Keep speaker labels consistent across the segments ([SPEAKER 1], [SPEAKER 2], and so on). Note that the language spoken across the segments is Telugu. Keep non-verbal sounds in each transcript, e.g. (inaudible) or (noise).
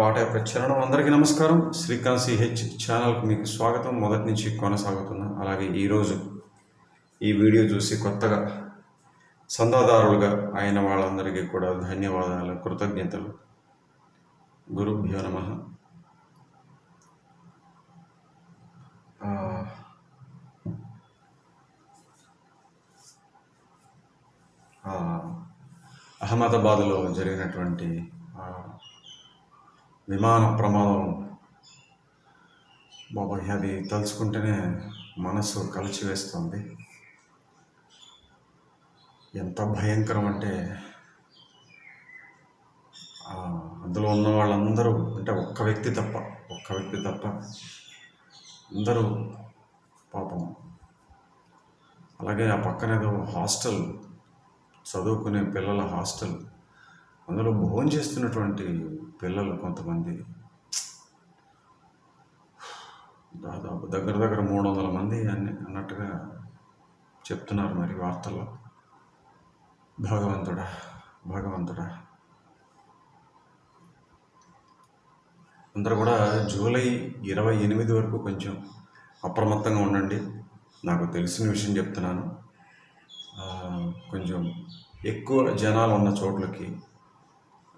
[SPEAKER 1] పాట యొక్క చరణం అందరికీ నమస్కారం. శ్రీకాంత్ సిహెచ్ ఛానల్కి మీకు స్వాగతం. మొదటి నుంచి కొనసాగుతున్నా అలాగే ఈరోజు ఈ వీడియో చూసి కొత్తగా సందాదారులుగా అయిన వాళ్ళందరికీ కూడా ధన్యవాదాలు కృతజ్ఞతలు. గురుభ్యో నమ. అహ్మదాబాద్లో జరిగినటువంటి విమాన ప్రమాదం. బాబాయ్ అది తలుచుకుంటేనే మనసు కలిచివేస్తుంది. ఎంత భయంకరం అంటే అందులో ఉన్న వాళ్ళందరూ అంటే ఒక్క వ్యక్తి తప్ప ఒక్క వ్యక్తి తప్ప అందరూ పాపం. అలాగే ఆ పక్కన ఏదో హాస్టల్ చదువుకునే పిల్లల హాస్టల్. అందులో భోజనం చేస్తున్నటువంటి పిల్లలు కొంతమంది దాదాపు దగ్గర దగ్గర మూడు వందల మంది అని అన్నట్టుగా చెప్తున్నారు మరి వార్తల్లో. భగవంతుడా భగవంతుడా. అందరూ కూడా జూలై ఇరవై ఎనిమిది వరకు కొంచెం అప్రమత్తంగా ఉండండి. నాకు తెలిసిన విషయం చెప్తున్నాను. కొంచెం ఎక్కువ జనాలు ఉన్న చోట్లకి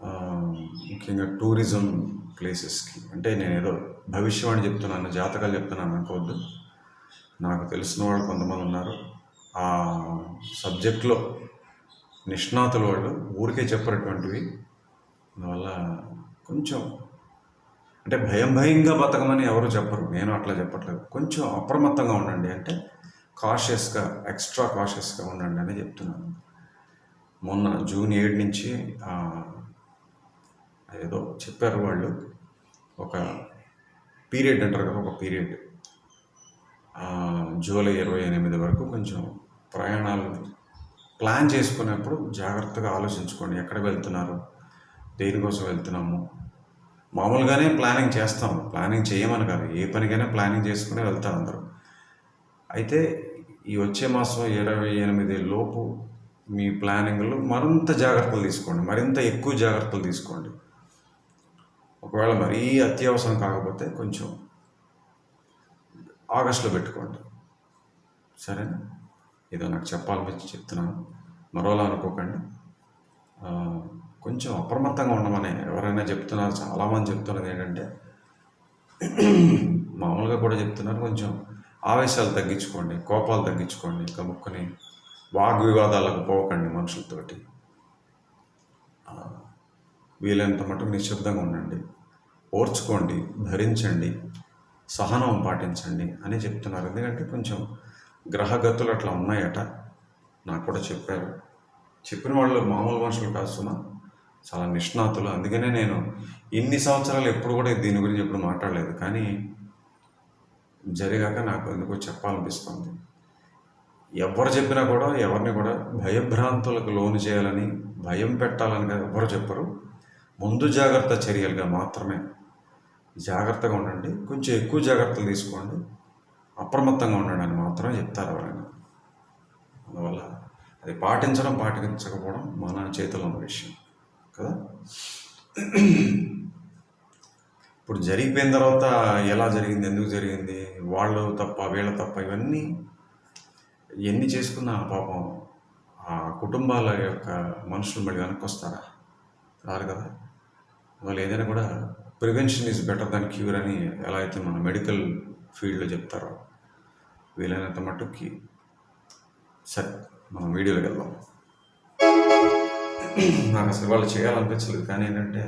[SPEAKER 1] ముఖ్యంగా టూరిజం ప్లేసెస్కి. అంటే నేను ఏదో భవిష్యవాణి చెప్తున్నాను జాతకాలు చెప్తున్నాను అనుకోవద్దు. నాకు తెలిసిన వాళ్ళు కొంతమంది ఉన్నారు. ఆ సబ్జెక్ట్లో నిష్ణాతులు వాళ్ళు ఊరికే చెప్పినటువంటివి అందువల్ల కొంచెం అంటే భయం భయంగా బతకమని ఎవరు చెప్పరు. నేను అట్లా చెప్పట్లేదు. కొంచెం అప్రమత్తంగా ఉండండి. అంటే కాషియస్గా ఎక్స్ట్రా కాషియస్గా ఉండండి అని చెప్తున్నాను. మొన్న జూన్ ఏడు నుంచి ఏదో చెప్పారు వాళ్ళు. ఒక పీరియడ్ అంటారు కదా ఒక పీరియడ్. జూలై ఇరవై ఎనిమిది వరకు కొంచెం ప్రయాణాలు ప్లాన్ చేసుకునేప్పుడు జాగ్రత్తగా ఆలోచించుకోండి. ఎక్కడ వెళ్తున్నారు? దేనికోసం వెళ్తున్నాము? మామూలుగానే ప్లానింగ్ చేస్తాం. ప్లానింగ్ చేయమని కాదు. ఏ పనికైనా ప్లానింగ్ చేసుకుని వెళ్తారు అందరూ. అయితే ఈ వచ్చే మాసం ఇరవై ఎనిమిది లోపు మీ ప్లానింగ్లో మరింత జాగ్రత్తలు తీసుకోండి. మరింత ఎక్కువ జాగ్రత్తలు తీసుకోండి. ఒకవేళ మరీ అత్యవసరం కాకపోతే కొంచెం ఆగస్టులో పెట్టుకోండి. సరేనా? ఏదో నాకు చెప్పాలనిపించి చెప్తున్నాను. మరోలా అనుకోకండి. కొంచెం అప్రమత్తంగా ఉండమని ఎవరైనా చెప్తున్నారు చాలామంది చెప్తున్నది ఏంటంటే మామూలుగా కూడా చెప్తున్నారు కొంచెం ఆవేశాలు తగ్గించుకోండి కోపాలు తగ్గించుకోండి కముక్కుని వాగ్వివాదాలకు పోకండి మనుషులతోటి. వీలైనంత మటుకు నిశ్శబ్దంగా ఉండండి. ఓర్చుకోండి భరించండి సహనం పాటించండి అని చెప్తున్నారు. ఎందుకంటే కొంచెం గ్రహగతులు అట్లా ఉన్నాయట. నాకు కూడా చెప్పారు. చెప్పిన వాళ్ళు మామూలు మనుషులు కాదు సుమా. చాలా నిష్ణాతులు. అందుకనే నేను ఇన్ని సంవత్సరాలు ఎప్పుడు కూడా దీని గురించి ఎప్పుడు మాట్లాడలేదు. కానీ జరిగాక నాకు ఎందుకో చెప్పాలనిపిస్తుంది. ఎవరు చెప్పినా కూడా ఎవరిని కూడా భయభ్రాంతులకు లోను చేయాలని భయం పెట్టాలని ఎవరు చెప్పరు. ముందు జాగ్రత్త చర్యలుగా మాత్రమే జాగ్రత్తగా ఉండండి. కొంచెం ఎక్కువ జాగ్రత్తలు తీసుకోండి. అప్రమత్తంగా ఉండండి అని మాత్రమే చెప్తారు ఎవరైనా. అందువల్ల అది పాటించడం పాటించకపోవడం మన చేతిలో ఉన్న విషయం. కదా? ఇప్పుడు జరిగిపోయిన తర్వాత ఎలా జరిగింది ఎందుకు జరిగింది వాళ్ళు తప్ప వీళ్ళ తప్ప ఇవన్నీ ఎన్ని చేసుకున్నా పాపం ఆ కుటుంబాల యొక్క మనుషులు మళ్ళీ వెనక్కి వస్తారా? రారు కదా? వాళ్ళు ఏదైనా కూడా prevention is better than cure అని ఎలా అయితే మన మెడికల్ ఫీల్డ్లో చెప్తారో వీలైనంత మట్టుకి సరే మనం వీడియోలోకి వెళ్దాం. నాకు అసలు వాళ్ళు చేయాలనిపించలేదు కానీ ఏంటంటే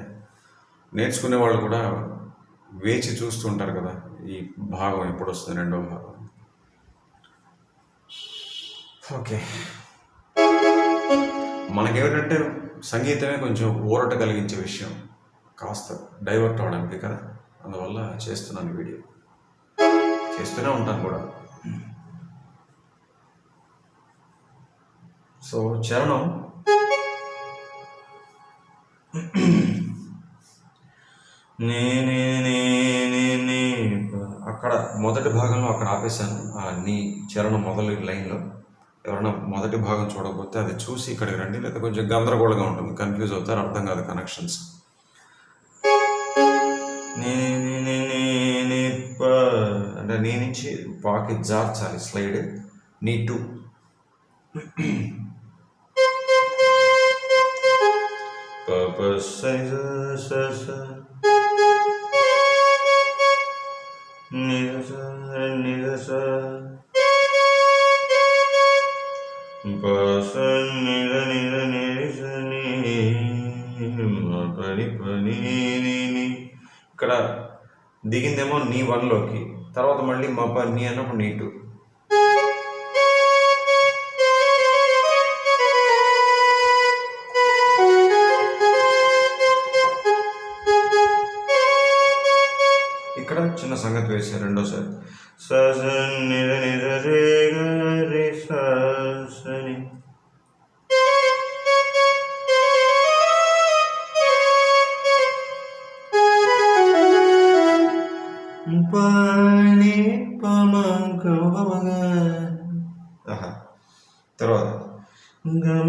[SPEAKER 1] నేర్చుకునే వాళ్ళు కూడా వేచి చూస్తూ ఉంటారు కదా ఈ భాగం ఎప్పుడు వస్తుంది రెండో భాగం. ఓకే. మనకేమిటంటే సంగీతమే కొంచెం ఊరట కలిగించే విషయం. కాస్త డైవర్ట్ అవడానికి కదా? అందువల్ల చేస్తున్నాను వీడియో. చేస్తూనే ఉంటాను కూడా. సో చరణం. నేనే నేనే అక్కడ మొదటి భాగంలో అక్కడ ఆపేశాను. నీ చరణం మొదటి లైన్లో. ఎవరైనా మొదటి భాగం చూడకపోతే అది చూసి ఇక్కడికి రండి లేదా కొంచెం గందరగోళంగా ఉంటుంది. కన్ఫ్యూజ్ అవుతారు అర్థం కాదు కనెక్షన్స్. అంటే నీ నుంచి పాకి జార్చాలి స్లైడ్. Need to. ప ప స స స స ని దిగిందేమో నీ వన్లోకి తర్వాత మళ్ళీ మా నీ అన్నప్పుడు నీ టూ ఇక్కడ చిన్న సంగతి వేశారు రెండోసారి. స Aha. Terus. Enggak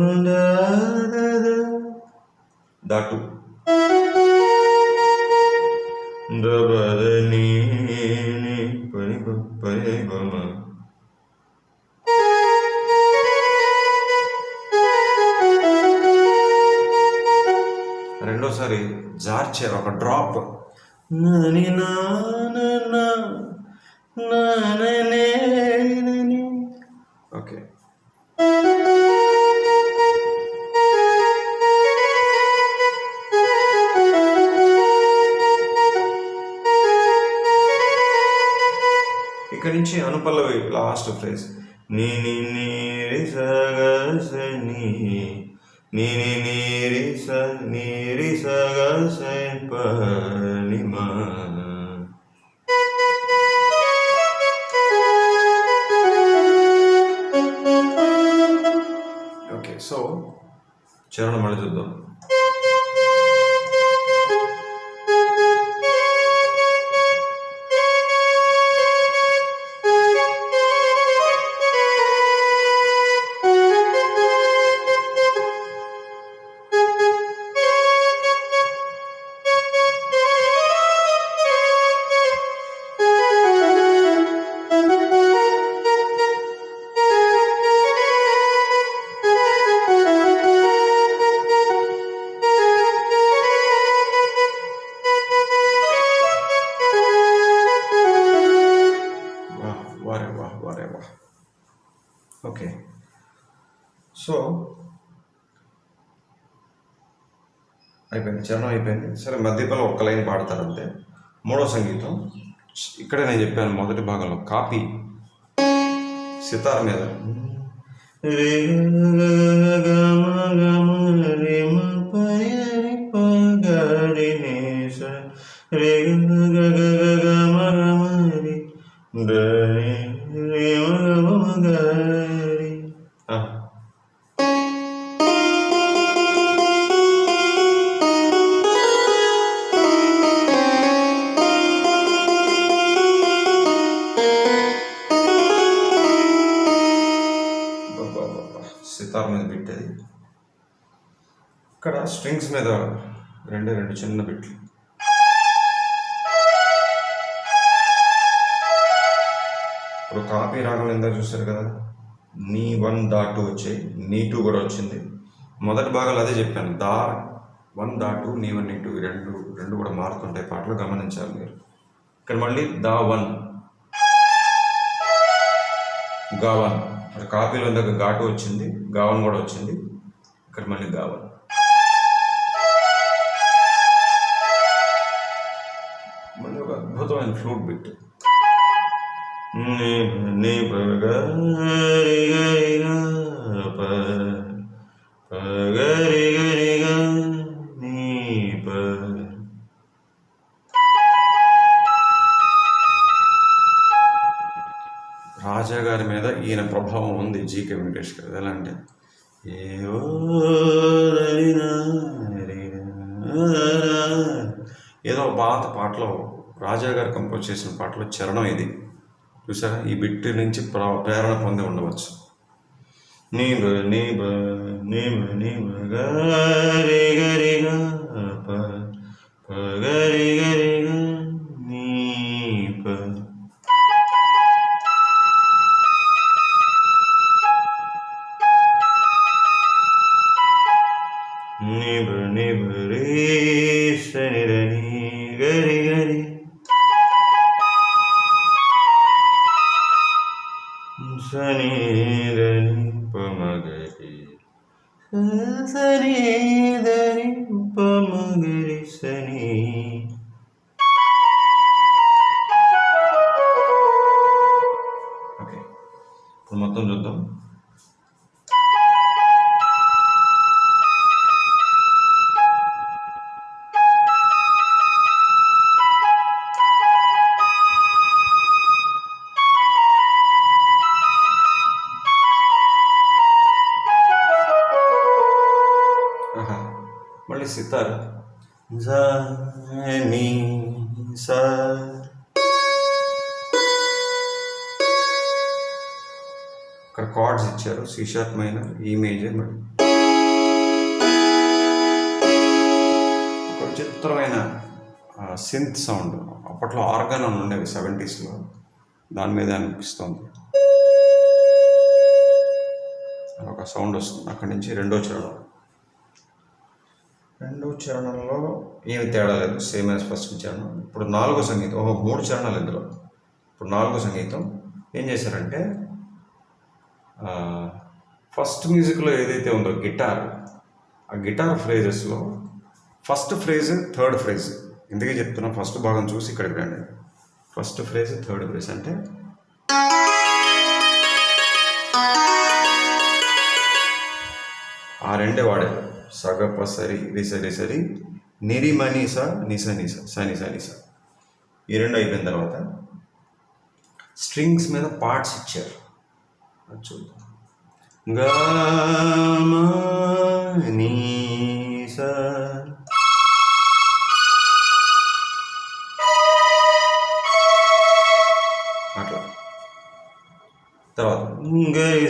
[SPEAKER 1] okay. ఇక్కడి నుంచి అనుపల్లవి లాస్ట్ ఫ్రేజ్. నీ నీ నీ రి నీ నీ whatever, whatever. Okay. సో అయిపోయింది చరణం అయిపోయింది. సరే మధ్యలో ఒక్క లైన్ పాడతారు అంతే. మూడో సంగీతం. ఇక్కడే నేను చెప్పాను మొదటి భాగంలో కాపీ. సితార్ మీద. రే స్ట్రింగ్స్ మీద రెండు రెండు చిన్న బిట్లు. ఇప్పుడు కాపీ రాగం ఎంత చూశారు కదా? నీ వన్ దా టూ వచ్చాయి. నీ టూ కూడా వచ్చింది. మొదటి భాగాలు అదే చెప్పాను. దా వన్ దా టూ నీ వన్ నీ టూ రెండు రెండు కూడా మారుతుంటాయి పాటలు గమనించాలి మీరు. ఇక్కడ మళ్ళీ దా వన్. గావన్ మరి కాపీలో ఇందాక ఘాటు వచ్చింది. గావన్ కూడా వచ్చింది. ఇక్కడ మళ్ళీ గావన్ ఫ్లూట్ బిట్. నీ రాజా గారి మీద ఈయన ప్రభావం ఉంది జీకే వెంకటేష్ గారు ఎలా అంటే ఏవో ఏదో పాత పాటలో రాజా గారు కంపోజ్ చేసిన పాటలో చరణం ఇది. చూసారా? ఈ బిట్ నుంచి ప్రేరణ పొంది ఉండవచ్చు. నీ బ నీ బ నీ బ నీ బ గ గరి గరి సని దని పమగరి సని దని పమగరి మళ్ళీ సితార్ సా ఇక్కడ కార్డ్స్ ఇచ్చారు C sharp minor E major మరి ఒక విచిత్రమైన సింత్ సౌండ్ అప్పట్లో ఆర్గాన్ అని ఉండేవి సెవెంటీస్లో. దాని మీద అనిపిస్తుంది. ఒక సౌండ్ వస్తుంది. అక్కడి నుంచి రెండో చరణం. చరణంలో ఏమి తేడా లేదు సేమ్ యాజ్ ఫస్ట్ చరణం ఇప్పుడు నాలుగో సంగీతం ఓహో మూడు చరణాలు ఇందులో. ఇప్పుడు నాలుగో సంగీతం ఏం చేశారంటే ఫస్ట్ మ్యూజిక్లో ఏదైతే ఉందో గిటార్ ఆ గిటార్ ఫ్రేజెస్లో ఫస్ట్ ఫ్రేజ్ థర్డ్ ఫ్రేజ్ ఇందుకే చెప్తున్నా ఫస్ట్ భాగం చూసి ఇక్కడికి రండి. ఫస్ట్ ఫ్రేజ్ థర్డ్ ఫ్రేజ్ అంటే ఆ రెండే వాడారు. సగప సరి రిస రిసరి నిరి స నిస నిస సనిస నిస ఈ రెండు అయిపోయిన తర్వాత స్ట్రింగ్స్ మీద పార్ట్స్ ఇచ్చారు. చూద్దాం. అట్లా. తర్వాత గరి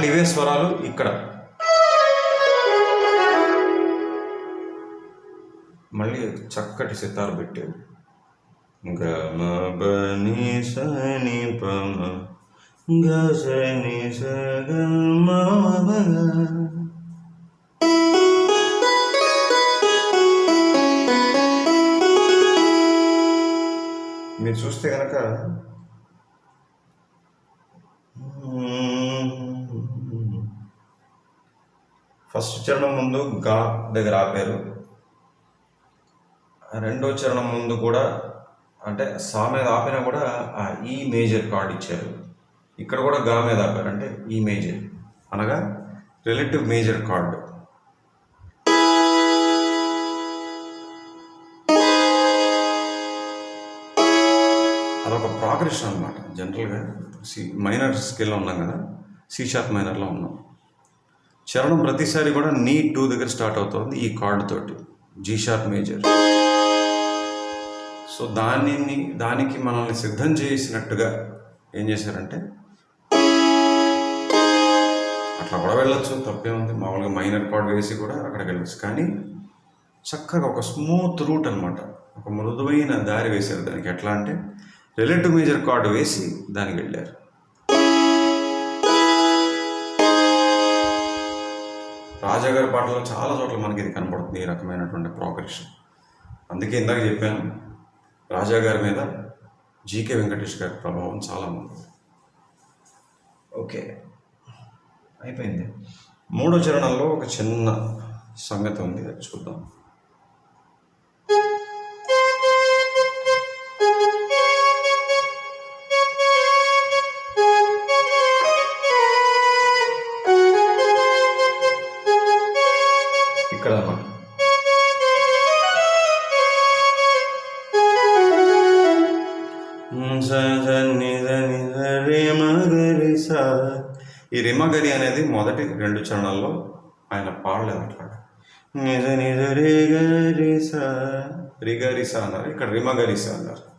[SPEAKER 1] మళ్ళీ ఇవే స్వరాలు ఇక్కడ. మళ్ళీ చక్కటి సితారు పెట్టారు. గమ బని సని పమ గ సని స మీరు చూస్తే కనుక ఫస్ట్ చరణం ముందు గా దగ్గర ఆపారు. రెండో చరణం ముందు కూడా అంటే సా మీద ఆపినా కూడా ఆ ఈ మేజర్ కార్డ్ ఇచ్చారు. ఇక్కడ కూడా గా మీద ఆపారు అంటే ఈ మేజర్. అనగా రిలేటివ్ మేజర్ కార్డ్. అదొక ప్రాగ్రెషన్ అనమాట జనరల్గా సి మైనర్ స్కేల్లో ఉన్నాం కదా. సి షార్ప్ మైనర్లో ఉన్నాం. చరణం ప్రతిసారి కూడా నీ టూ దగ్గర స్టార్ట్ అవుతుంది ఈ కార్డ్ తోటి. జీ షార్ప్ మేజర్ సో దానిని దానికి మనల్ని సిద్ధం చేసినట్టుగా ఏం చేశారంటే అట్లా కూడా వెళ్ళొచ్చు తప్పే ఉంది. మామూలుగా మైనర్ కార్డ్ వేసి కూడా అక్కడికి వెళ్ళొచ్చు. కానీ చక్కగా ఒక స్మూత్ రూట్ అనమాట ఒక మృదువైన దారి వేశారు దానికి. ఎట్లా అంటే రిలేటివ్ మేజర్ కార్డ్ వేసి దానికి వెళ్ళారు. రాజాగారి పాటలో చాలా చోట్ల మనకి ఇది కనపడుతుంది ఈ రకమైనటువంటి ప్రోగ్రెషన్ అందుకే ఇందాక చెప్పాను రాజాగారి మీద జీకే వెంకటేష్ గారి ప్రభావం చాలా ఉంది. ఓకే. అయిపోయింది. మూడో చరణంలో ఒక చిన్న సంగతి ఉంది అది చూద్దాం. ఈ రిమగరి అనేది మొదటి రెండు చరణాల్లో ఆయన పాడలేదు అట్లా నిజ నిజ రిగరిస రిగరిస అన్నారు. ఇక్కడ రిమగరిస అన్నారు.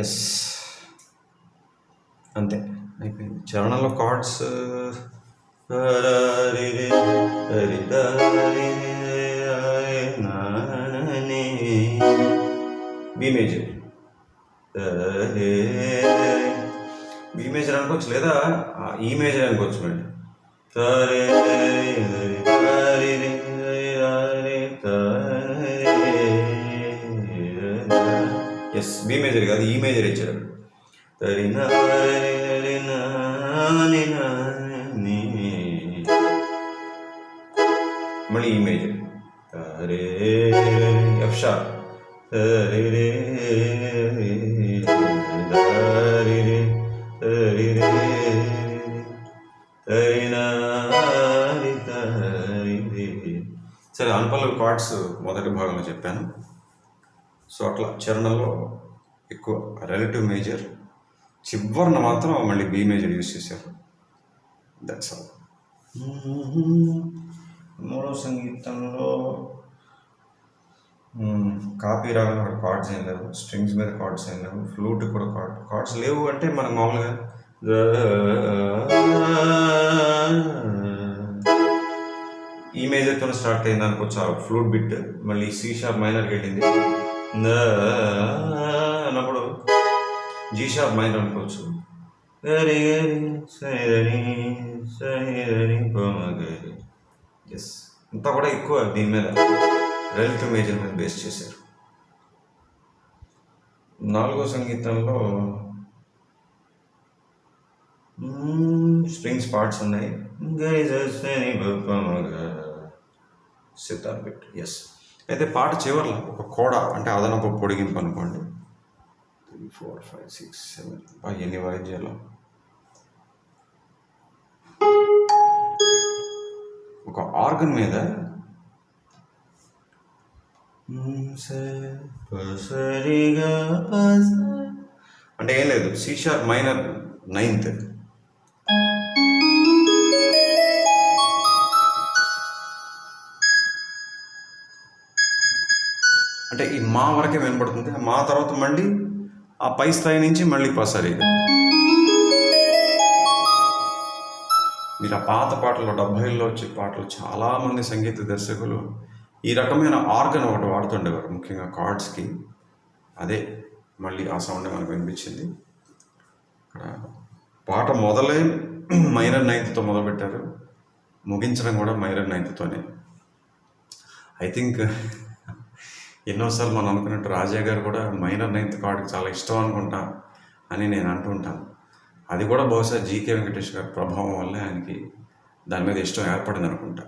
[SPEAKER 1] ఎస్ అంతే. అయిపోయింది. చరణంలో chords B major B major అనుకోవచ్చు లేదా ఈ మేజర్ e అనుకోవచ్చు మేడం బి మేజర్ కాదు ఈ మేజర్ ఇచ్చాడు. మళ్ళీ ఈ మేజర్. F sharp. రే సరే అనుపల్లవి కార్డ్స్ మొదటి భాగంలో చెప్పాను. సో అట్లా చరణంలో ఎక్కువ రిలేటివ్ మేజర్ చివరిన మాత్రం మళ్ళీ బి మేజర్ యూస్ చేశారు. దట్స్ ఆల్ (laughs) మూడో సంగీతంలో కాపీ రాగం అక్కడ కార్డ్స్ ఏం లేవు. స్ట్రింగ్స్ మీద కార్డ్స్ ఏం లేవు. ఫ్లూట్ కూడా కార్డ్ కార్డ్స్ లేవు అంటే మనం మామూలుగా ఈ మేజర్తో స్టార్ట్ అయింది అనుకోవచ్చు. ఫ్లూట్ బిట్ మళ్ళీ సి షార్ప్ మైనర్కి వెళ్ళింది. న అన్నప్పుడు జీ షార్ప్ మైనర్ అనుకోవచ్చు ఎస్ అంతా కూడా ఎక్కువ దీని మీద రిలేటివ్ మేజర్ మీద బేస్ చేశారు. నాలుగో సంగీతంలో స్ట్రింగ్స్ పార్ట్స్ ఉన్నాయి. సితార్ బిట్ ఎస్ అయితే పాట చివరిలో ఒక కోడ అంటే అదనపు పొడిగింపు అనుకోండి. Three four five six seven ఎన్ని వాయిద్యాలు? ఒక ఆర్గన్ మీద అంటే ఏం లేదు సి షార్ప్ మైనర్ నైన్త్ అంటే ఈ మా వరకే వినపడుతుంది మా తర్వాత మళ్ళీ ఆ పై స్థాయి నుంచి మళ్ళీ ప్రసారీ మీరు ఆ పాత పాటలు డెబ్భైల్లో వచ్చే పాటలు చాలామంది సంగీత దర్శకులు ఈ రకమైన ఆర్గన్ ఒకటి వాడుతుండేవారు ముఖ్యంగా కార్డ్స్కి. అదే మళ్ళీ ఆ సౌండ్ మనకు వినిపించింది. ఇక్కడ పాట మొదలై మైనర్ నైన్త్తో మొదలుపెట్టారు. ముగించడం కూడా మైనర్ నైన్త్తోనే. ఐ థింక్ ఎన్నోసార్లు మనం అనుకున్నట్టు రాజా గారు కూడా మైనర్ నైన్త్ కార్డుకి చాలా ఇష్టం అనుకుంటా అని నేను అంటుంటాను. అది కూడా బహుశా జీకే వెంకటేష్ గారి ప్రభావం వల్లే ఆయనకి దాని మీద ఇష్టం ఏర్పడింది అనుకుంటా.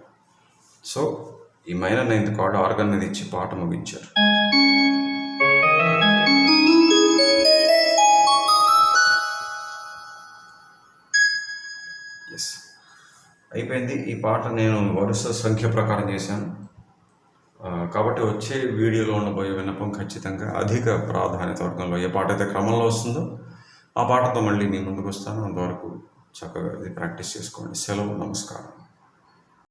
[SPEAKER 1] సో ఈ మైనర్ నైన్త్ కార్డు ఆర్గన్ మీద ఇచ్చి పాట ముగించారు. ఎస్ అయిపోయింది. ఈ పాట నేను వరుస సంఖ్య ప్రకారం చేశాను. కాబట్టి వచ్చే వీడియోలో ఉండబోయే విన్నపం ఖచ్చితంగా అధిక ప్రాధాన్యత వర్గంలో ఏ పాట అయితే క్రమంలో వస్తుందో ఆ పాటతో మళ్ళీ మీ ముందుకు వస్తాను. అంతవరకు చక్కగా ఇది ప్రాక్టీస్ చేసుకోండి. సెలవు నమస్కారం.